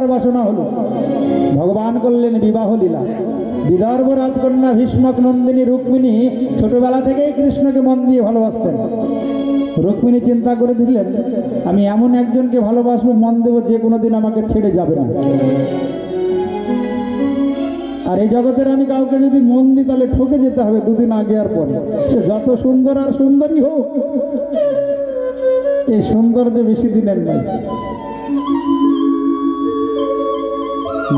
করার বাসনা হলো, ভগবান করলেন বিবাহ লীলা। বিদর্ভ রাজকন্যা ভীষ্মক নন্দিনী রুক্মিণী ছোটবেলা থেকেই কৃষ্ণকে মন দিয়ে ভালোবাসতেন। রুক্মিণী চিন্তা করে দিলেন, আমি এমন একজনকে ভালোবাসবো, মন দেবো যে কোনো দিন আমাকে ছেড়ে যাবে না। আর এই জগতের আমি কাউকে যদি মন দিই, তাহলে ঠকে যেতে হবে দুদিন আগে আর পরে। সে যত সুন্দর আর সুন্দরী হোক, এই সৌন্দর্য বেশি দিনের নয়।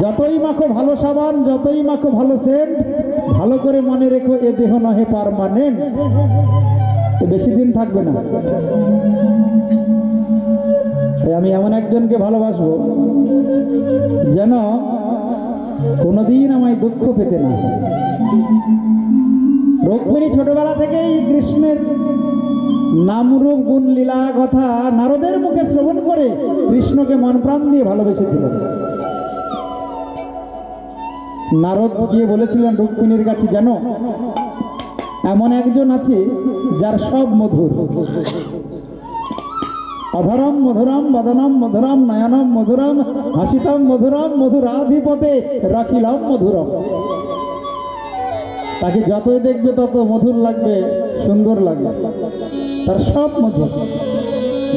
যতই মাখো ভালো সাবান, যতই মাখো ভালো সেন্ট ভালো করে মনে রেখো, এ দেহ নহে পারমানেন্ট। বেশি দিন থাকবে না। তাই আমি এমন একজনকে ভালোবাসবো, যেন কোনোদিন আমায় দুঃখ পেতে না। রুক্মিণী ছোটবেলা থেকেই কৃষ্ণের নামরূপ গুণ, লীলা, কথা নারদের মুখে শ্রবণ করে কৃষ্ণকে মন প্রাণ দিয়ে ভালোবেসেছিলেন। নারদ গিয়ে বলেছিলেন, রুক্মিণীর কাছে যেন এমন একজন আছে যার সব মধুর। অধরম মধুরম, বদনম মধুরম, নয়নম মধুরম, হাসিতম মধুরম, মধুরাধিপতে রাখিলাম মধুরম। তাকে যতই দেখবে তত মধুর লাগবে, সুন্দর লাগবে। তার সব মধুর।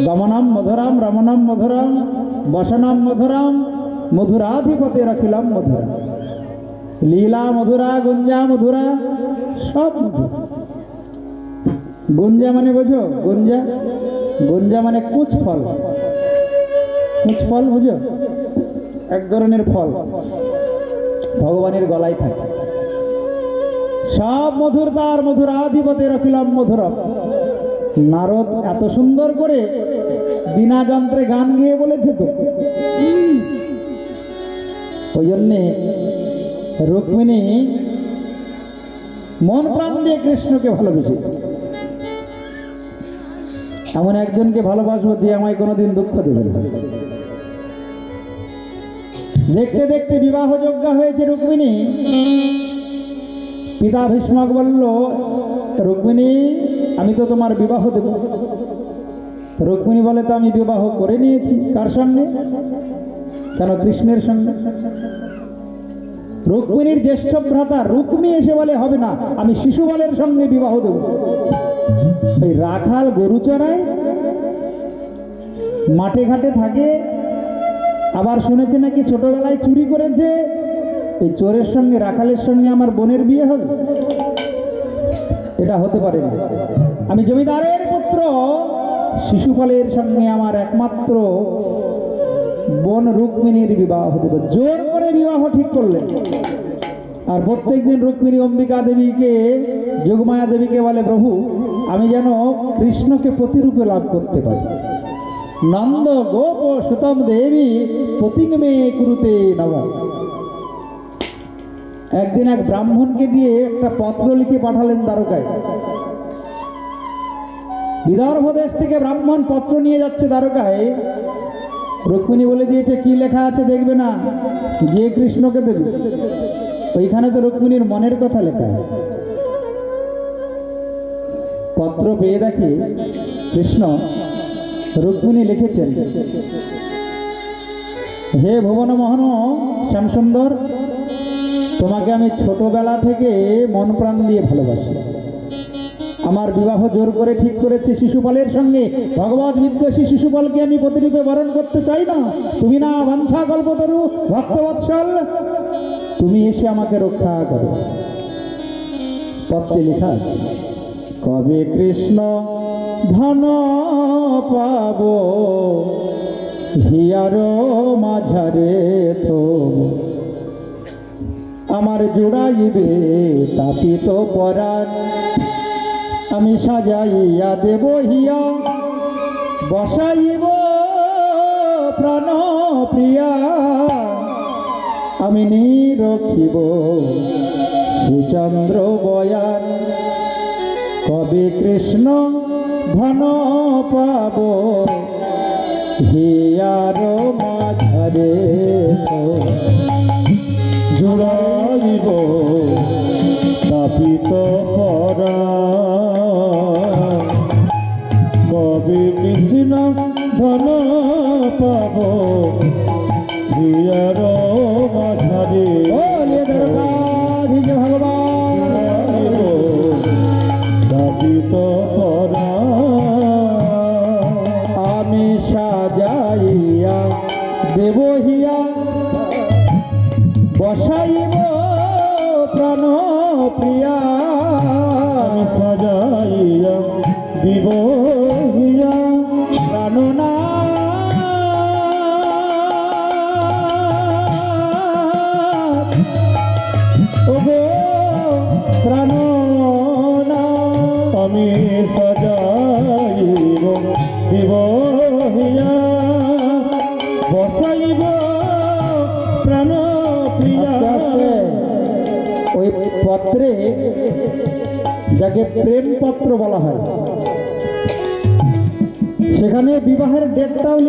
গমনম মধুরাম রমণম মধুরাম, বসনম মধুরাম, মধুরাধিপতে রাখিলাম মধুরা লীলা মধুরা, গুঞ্জা মধুরা, সব গুঞ্জা মানে বোঝো? গুঞ্জা? গুঞ্জা মানে কুচ ফল। কুচ ফল বুঝো? এক ধরনের ফল। ভগবানের গলায় থাকে। সব মধুর তার মধুর আধিপতে রাখিলাম মধুরম নারদ এত সুন্দর করে বিনা যন্ত্রে গান গেয়ে বলেছে তো। ওই জন্যে রুক্মিণী মন প্রাণ দিয়ে কৃষ্ণকে ভালোবেসে এমন একজনকে ভালোবাসবো যে আমায় কোনোদিন দুঃখ দেবে না। দেখতে দেখতে বিবাহ যোগ্য হয়েছে রুক্মিণী। পিতা ভীষ্মক বলল, রুক্মিণী, আমি তো তোমার বিবাহ দেব। রুক্মিণী বলে, তো আমি বিবাহ করে নিয়েছি। কার সঙ্গে? কেন কৃষ্ণের সঙ্গে? রুক্মিণীর জ্যেষ্ঠ ভ্রাতা রুক্মি এসে বলে, হবে না, আমি শিশুপালের সঙ্গে বিবাহ দেব। ওই রাখাল গরু চড়ায়, মাঠে ঘাটে থাকে। আবার শুনেছে নাকি ছোটবেলায় চুরি করেছে? এই চোরের সঙ্গে রাখালের সঙ্গে আমার বোনের বিয়ে হবে? এটা হতে পারে না। আমি জমিদারের পুত্র, শিশুপালের সঙ্গে আমার একমাত্র বোন রুক্মিণীর বিবাহ দেব। জোর বিবাহ ঠিক করলেন। আর প্রত্যেক দিন রুক্মিণী অম্বিকা দেবীকে, যোগমায়া দেবীকে বলে, প্রভু, আমি যেন কৃষ্ণকে প্রতিরূপে লাভ করতে পারি। নন্দ গোপ সুতম দেবী প্রতিঙ্গমে কুরুতে নব একদিন এক ব্রাহ্মণকে দিয়ে একটা পত্র লিখে পাঠালেন দ্বারকায়। বিদর্ভ দেশ থেকে ব্রাহ্মণ পত্র নিয়ে যাচ্ছে দ্বারকায়। রুক্মিণী বলে দিয়েছে, কি লেখা আছে দেখবে না? গিয়ে কৃষ্ণকে দেবে। ওইখানে তো রুক্মিণীর মনের কথা লেখা আছে। পত্র পেয়ে দেখে কৃষ্ণ রুক্মিণী লিখেছেন, হে ভুবন মোহন, শ্যামসুন্দর, তোমাকে আমি ছোটবেলা থেকে মন প্রাণ দিয়ে ভালোবাসি। আমার বিবাহ জোর করে ঠিক করেছে শিশুপালের সঙ্গে। ভগবত বিদ্বেষী শিশুপালকে আমি প্রতিরূপে বরণ করতে চাই না। তুমি না বাঞ্ছা কল্পতরু, ভক্তবৎসল। তুমি এসে আমাকে রক্ষা করো। পত্রে লেখা আছে, কবে কৃষ্ণ ধন পাব, হিয়ার মাঝারে তো আমার জোড়াইবে তাপিত পরাণ। আমি সাজাইয়া দেব হিয়া, বসাইব প্রাণ প্রিয়া। আমি নিরখিব শ্রীচন্দ্র বয়ান, কবে কৃষ্ণ ধন পাব। হিয়ার মাঝারে জোড়াইব, তাপিত করা ধন পাব শ্রী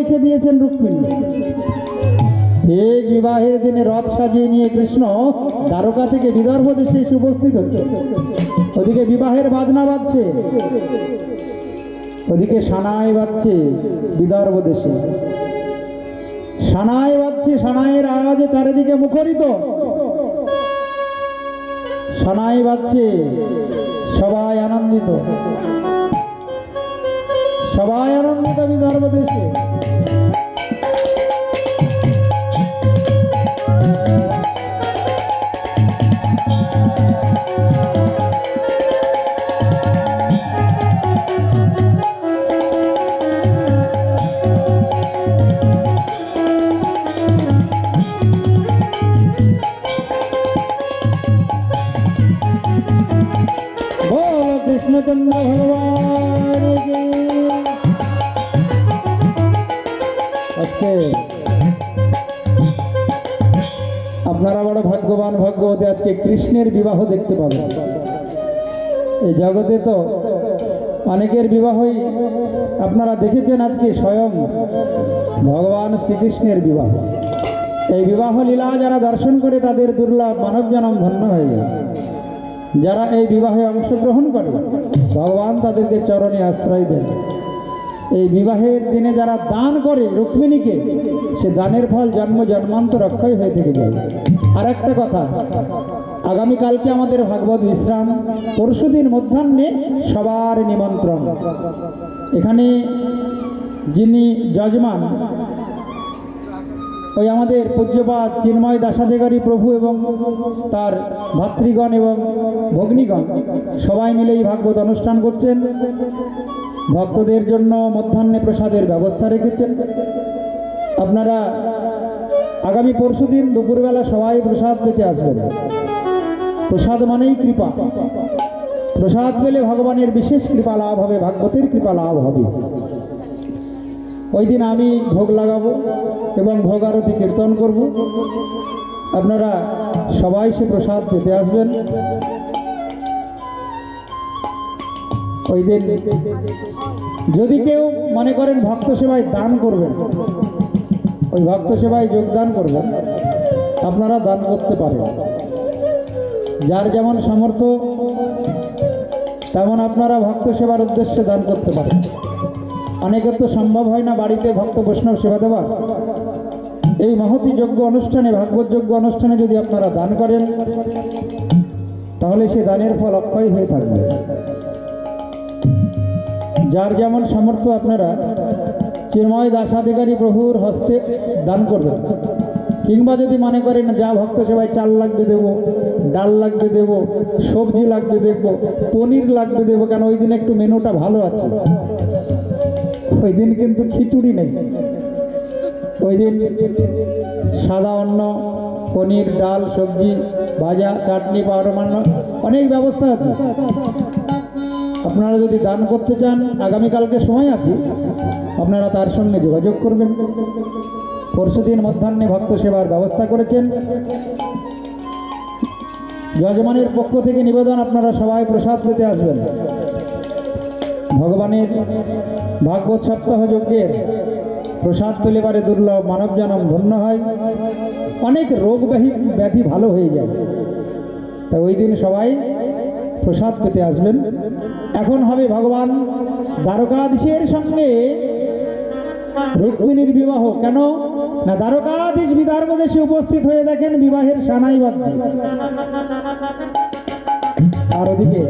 লিখে দিয়েছেন রুক্মিণী ঠিক বিবাহের দিনে রথ সাজিয়ে নিয়ে কৃষ্ণ দ্বারকা থেকে বিদর্ভ দেশে এসে উপস্থিত হচ্ছে। ওদিকে বিবাহের বাজনা বাজছে। ওদিকে সানাই বাজছে বিদর্ভ দেশে। সানাই বাজছে, সানাইয়ের আওয়াজে চারিদিকে মুখরিত। সানাই বাজছে, সবাই আনন্দিত। সবাই আনন্দিত বিদর্ভ দেশে। আজকে আপনারা বড় ভাগ্যবান ভাগ্যবতী, আজকে কৃষ্ণের বিবাহ দেখতে পাবেন। এই জগতে তো অনেকের বিবাহই আপনারা দেখেছেন আজকে স্বয়ং ভগবান শ্রীকৃষ্ণের বিবাহ। এই বিবাহ লীলা যারা দর্শন করে তাদের দুর্লভ মানব জনম ধন্য হয়ে যায়। যারা এই বিবাহে অংশগ্রহণ করে, ভগবান তাদেরকে চরণে আশ্রয় দেন। এই বিবাহের দিনে যারা দান করে রুক্মিণীকে, সে দানের ফল জন্ম জন্মান্তর অক্ষয় হয়ে থেকে যায়। আর একটা কথা, আগামীকালকে আমাদের ভাগবত বিশ্রাম, পরশুদিন মধ্যাহ্নে সবার নিমন্ত্রণ। এখানে যিনি যজমান ওই আমাদের পূজ্যপাত চিন্ময় দাসাধিকারী প্রভু এবং তার ভাতৃগণ এবং ভগ্নীগণ সবাই মিলে এই ভাগবত অনুষ্ঠান করছেন। ভক্তদের জন্য মধ্যাহ্নে প্রসাদের ব্যবস্থা রেখেছেন। আপনারা আগামী পরশুদিন দুপুরবেলা সবাই প্রসাদ পেতে আসবেন। প্রসাদ মানেই কৃপা। প্রসাদ পেলে ভগবানের বিশেষ কৃপা লাভ হবে, ভাগবতের কৃপা লাভ হবে। ওই দিন আমি ভোগ লাগাবো এবং ভোগ আরতি কীর্তন করব। আপনারা সবাই সে প্রসাদ পেতে আসবেন। ওই দিন যদি কেউ মনে করেন ভক্ত সেবায় দান করবেন, ওই ভক্ত সেবায় যোগদান করবেন, আপনারা দান করতে পারেন। যার যেমন সামর্থ্য, তেমন আপনারা ভক্ত সেবার উদ্দেশ্যে দান করতে পারেন। অনেকের তো সম্ভব হয় না বাড়িতে ভক্ত বৈষ্ণব সেবা দেওয়া। এই মহতি যোগ্য অনুষ্ঠানে ভাগবত যোগ্য অনুষ্ঠানে যদি আপনারা দান করেন, তাহলে সে দানের ফল অক্ষয় হয়ে থাকবে। যার যেমন সামর্থ্য আপনারা চিন্ময় দাসাধিকারী প্রভুর হস্তে দান করবেন। কিংবা যদি মনে করেন, যা ভক্ত সেবায় চাল লাগবে দেব, ডাল লাগবে দেব, সবজি লাগবে দেখব পনির লাগবে দেবো, কেন ওই দিন একটু মেনুটা ভালো আছে? ওই দিন কিন্তু খিচুড়ি নেই। ওই দিন সাদা অন্ন, পনির, ডাল, সবজি, ভাজা, চাটনি পারমান্ন অনেক ব্যবস্থা আছে। আপনারা যদি দান করতে চান, আগামীকালকে সময় আছে, আপনারা তার সঙ্গে যোগাযোগ করবেন। পরশুদিন মধ্যাহ্নে ভক্ত সেবার ব্যবস্থা করেছেন। যজমানের পক্ষ থেকে নিবেদন, আপনারা সবাই প্রসাদ পেতে আসবেন। ভগবানের ভাগবত সপ্তাহ যজ্ঞের প্রসাদ পেলে পারে দুর্লভ মানব জনম ধন্য হয়। অনেক রোগ ব্যাধি ভালো হয়ে যায়। তাই ওই দিন সবাই প্রসাদ পেতে আসবেন। এখন হবে ভগবান দ্বারকাধীশের সঙ্গে। রুক্মিণীর বিবাহ কেন? না দ্বারকাধীশ বিদর্ভ দেশে উপস্থিত হয়ে দেখেন বিবাহের সানাই বাজছে আর ওদিকে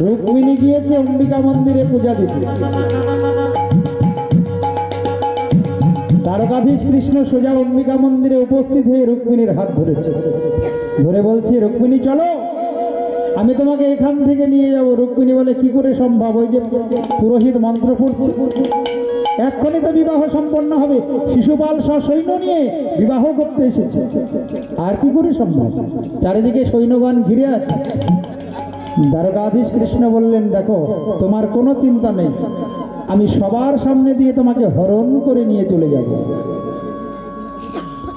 রুক্মিণী গিয়েছে অম্বিকা মন্দিরে পূজা দিতে। দ্বারকাধীশ কৃষ্ণ সোজা অম্বিকা মন্দিরে উপস্থিত হয়ে রুক্মিণীর হাত ধরেছে। ধরে বলছে, রুক্মিণী, চলো। আমি তোমাকে এখান থেকে নিয়ে যাব। রুক্মিণী বলে, কি করে সম্ভব? ওই যে পুরোহিত মন্ত্র পড়ছে। এক্ষণে তো বিবাহ সম্পন্ন হবে। শিশুপাল সৈন্য নিয়ে বিবাহ করতে এসেছে। আর কি করে সম্ভব? চারিদিকে সৈন্যগণ ঘিরে আছে। দ্বারকাধীশ কৃষ্ণ বললেন, দেখো, তোমার কোনো চিন্তা নেই। আমি সবার সামনে দিয়ে তোমাকে হরণ করে নিয়ে চলে যাব।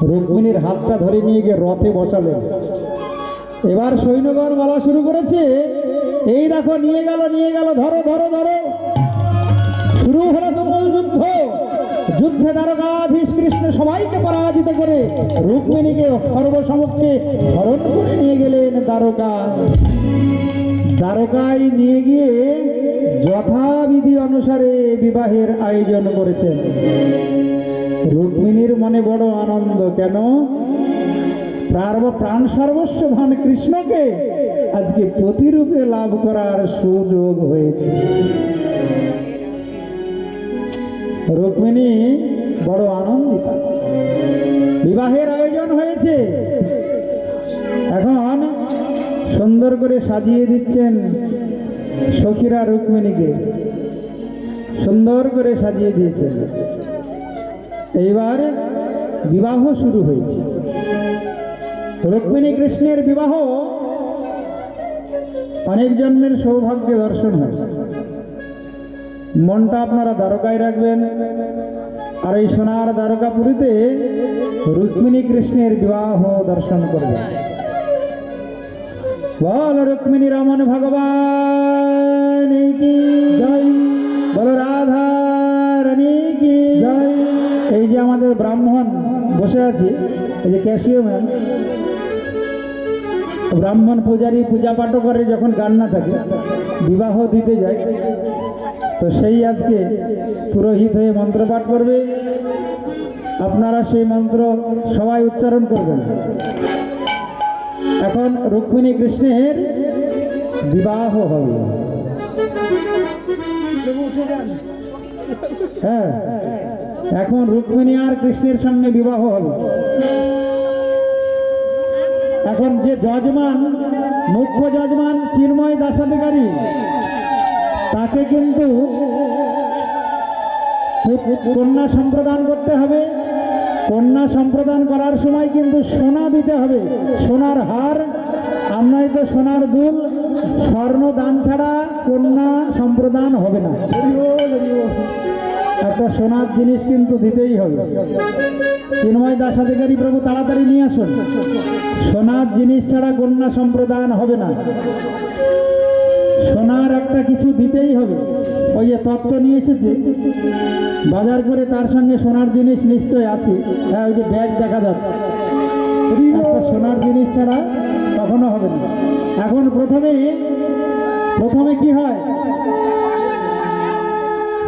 রুক্মিণীর হাতটা ধরে নিয়ে গিয়ে রথে বসালেন। এবার সৈন্যগণ বলা শুরু করেছে, এই দেখো, নিয়ে গেল নিয়ে গেল, ধরো ধরো ধরো। শুরু হলো তুমুল যুদ্ধ। যুদ্ধে দ্বারকাধীশ কৃষ্ণ সবাইকে পরাজিত করে রুক্মিণীকে সর্বসমক্ষে হরণ করে নিয়ে গেলেন দ্বারকা। দ্বারকায় নিয়ে গিয়ে যথাবিধি অনুসারে বিবাহের আয়োজন করেছেন। রুক্মিণীর মনে বড় আনন্দ, কেন? প্রাণ সর্বস্ব ধন কৃষ্ণকে আজকে প্রতিরূপে লাভ করার সুযোগ হয়েছে। রুক্মিণী বড় আনন্দিত। বিবাহের আয়োজন হয়েছে। এখন সুন্দর করে সাজিয়ে দিচ্ছেন সখীরা রুক্মিণীকে। সুন্দর করে সাজিয়ে দিয়েছেন। এইবার বিবাহ শুরু হয়েছে। রুক্মিণী কৃষ্ণের বিবাহ অনেক জন্মের সৌভাগ্য দর্শন হয়। মনটা আপনারা দ্বারকায় রাখবেন। আর এই সোনার দ্বারকাপুরীতে রুক্মিণী কৃষ্ণের বিবাহ দর্শন করবেন। বল রুক্মিণী রমন ভগবান কি? জয়। বল রাধা রানী কি? জয়। এই যে আমাদের ব্রাহ্মণ বসে আছে এই যে ক্যাশিও ম্যাম। ব্রাহ্মণ পূজারী পূজা পাঠও করে যখন গান না থাকে বিবাহ দিতে যায় তো সেই আজকে পুরোহিত হয়ে মন্ত্র পাঠ করবে। আপনারা সেই মন্ত্র সবাই উচ্চারণ করবেন। এখন রুক্মিণী কৃষ্ণের বিবাহ হবে। হ্যাঁ এখন রুক্মিণী আর কৃষ্ণের সঙ্গে বিবাহ হবে। এখন যে যজমান, মুখ্য যজমান চিন্ময় দাসাধিকারী তাকে কিন্তু কন্যা সম্প্রদান করতে হবে। কন্যা সম্প্রদান করার সময় কিন্তু সোনা দিতে হবে। সোনার হার, আর তো সোনার দুল, স্বর্ণ দান ছাড়া কন্যা সম্প্রদান হবে না। একটা সোনার জিনিস কিন্তু দিতেই হবে। চিন্ময় দাসাধিকারী প্রভু, তাড়াতাড়ি নিয়ে আসুন। সোনার জিনিস ছাড়া কন্যা সম্প্রদান হবে না। সোনার একটা কিছু দিতেই হবে। ওই যে তত্ত্ব নিয়ে এসেছে। বাজার করে তার সঙ্গে সোনার জিনিস নিশ্চয় আছে। হ্যাঁ ওই যে ব্যাগ দেখা যাচ্ছে। সোনার জিনিস ছাড়া কখনো হবে না। এখন প্রথমে প্রথমে কি হয়?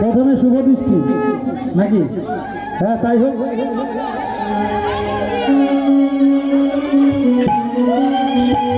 প্রথমে শুভ দৃষ্টি। নাকি? হ্যাঁ তাই হোক। Thank you.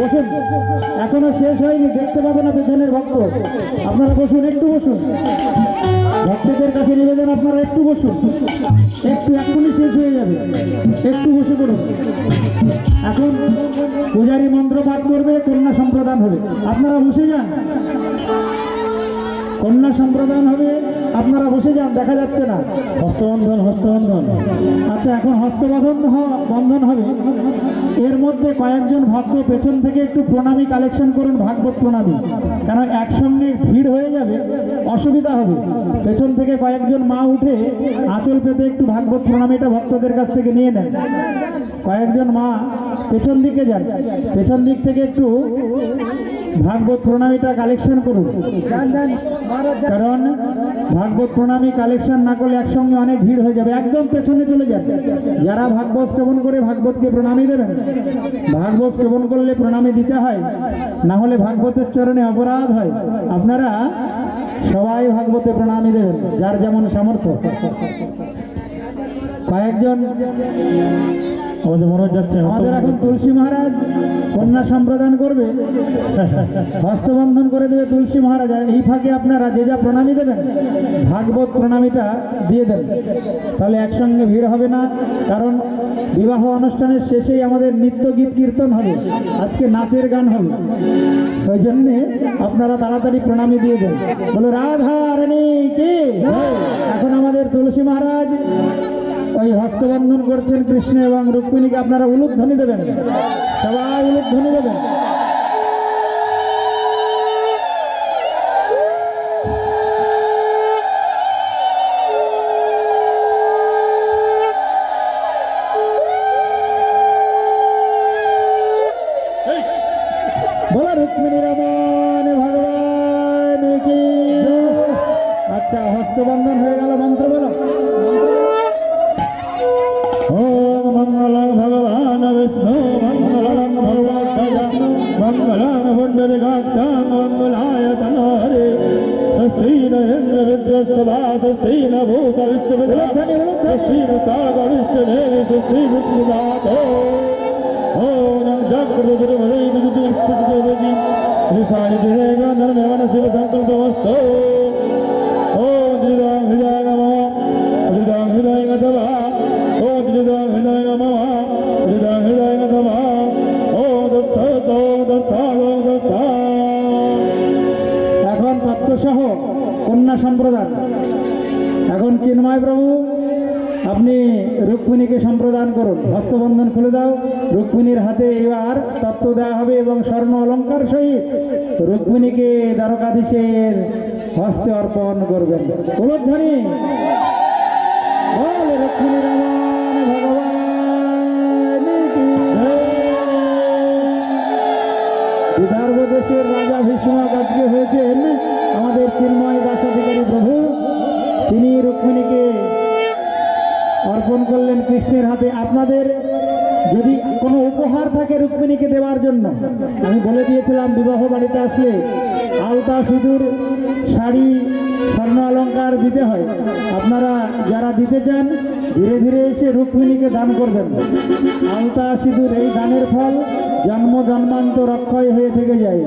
বসুন। এখনও শেষ হয়নি, দেখতে পাবো না পেছনের ভক্ত। আপনারা বসুন, একটু বসুন। ভক্তদের কাছে নিবেদন, আপনারা একটু বসুন। একটু, এখনই শেষ হয়ে যাবে। একটু বসে পড়ুন। এখন পূজারি মন্ত্র পাঠ করবে, কন্যা সম্প্রদান হবে। আপনারা বসে যান। কন্যা সম্প্রদান হবে আপনারা বসে যান, দেখা যাচ্ছে না। হস্তবন্ধন হস্তবন্ধন। আচ্ছা এখন হস্তবন্ধন বন্ধন হবে। এর মধ্যে কয়েকজন ভক্ত পেছন থেকে একটু প্রণামী কালেকশন করুন, ভাগবত প্রণামী। কারণ একসঙ্গে ভিড় হয়ে যাবে, অসুবিধা হবে। পেছন থেকে কয়েকজন মা উঠে আঁচল পেতে একটু ভাগবত প্রণামীটা ভক্তদের কাছ থেকে নিয়ে নেন। কয়েকজন মা পেছন দিকে যান। পেছন দিক থেকে একটু ভাগবত প্রণামীটা কালেকশন করুন। কারণ ভাগবত প্রণামী কালেকশন না করলে একসঙ্গে অনেক ভিড় হয়ে যাবে। একদম পেছনে চলে যাবে যারা ভাগবত শ্রবণ করে ভাগবতকে প্রণামী দেবেন, ভাগবত শ্রবণ করলে প্রণামী দিতে হয়, না হলে ভাগবতের চরণে অপরাধ হয়। আপনারা সবাই ভাগবতে প্রণামী দেবেন, যার যেমন সামর্থ্য। কয়েকজন আমাদের মনে যাচ্ছে আমাদের এখন তুলসী মহারাজ কন্যা সম্প্রদান করবে। হস্তবন্ধন করে দেবে তুলসী মহারাজ। এই ফাঁকে আপনারা যে যা প্রণামী দেবেন, ভাগবত প্রণামীটা দিয়ে দেন। তাহলে একসঙ্গে ভিড় হবে না, কারণ বিবাহ অনুষ্ঠানের শেষেই আমাদের নৃত্য গীত কীর্তন হবে, আজকে নাচের গান হবে। ওই জন্যে আপনারা তাড়াতাড়ি প্রণামী দিয়ে দেন। বলো রাধা রানী কে? এখন আমাদের তুলসী মহারাজ ওই হস্তবন্ধন করছেন কৃষ্ণ এবং রুক্মিণীকে আপনারা উলুধ্বনি দেবেন। সবাই উলুধ্বনি দেবেন। मङ्गलामण्डलिकाक्षामङ्गलायतनारे स्वस्तीन इन्द्रविद्वत्सभा स्वस्तीन भूषविश्वविद्यागणिष्ठदेवि सुस्त्रीविष्णुदातो ॐ जागृतिरुवदैविदुतिष्ठितवति श्रीसायुधिरेगान्धर्मेवन शिवसङ्कल्पमस्तु এখন চিন্ময় প্রভু? আপনি রুক্মিণীকে সম্প্রদান করুন। হস্তবন্ধন খুলে দাও। রুক্মিণীর হাতে এবার তত্ত্ব দেওয়া হবে এবং স্বর্ণ অলঙ্কার সহিত রুক্মিণীকে দ্বারকাধীশের হস্তে অর্পণ করবেন। উলধ্বনি বল ভগবান বিদর্ভ রাজা ভীষ্মক আজকে হয়েছেন আমাদের চিন্ময় রুক্মিণীকে অর্পণ করলেন কৃষ্ণের হাতে। আপনাদের যদি কোনো উপহার থাকে রুক্মিণীকে দেওয়ার জন্য, আমি বলে দিয়েছিলাম, বিবাহ বাড়িতে আসলে আলতা সিঁদুর, শাড়ি, স্বর্ণ অলঙ্কার দিতে হয়। আপনারা যারা দিতে চান, ধীরে ধীরে এসে রুক্মিণীকে দান করবেন। আলতা সিঁদুর, এই দানের ফল জন্ম জন্মান্তর অক্ষয় হয়ে থেকে যায়।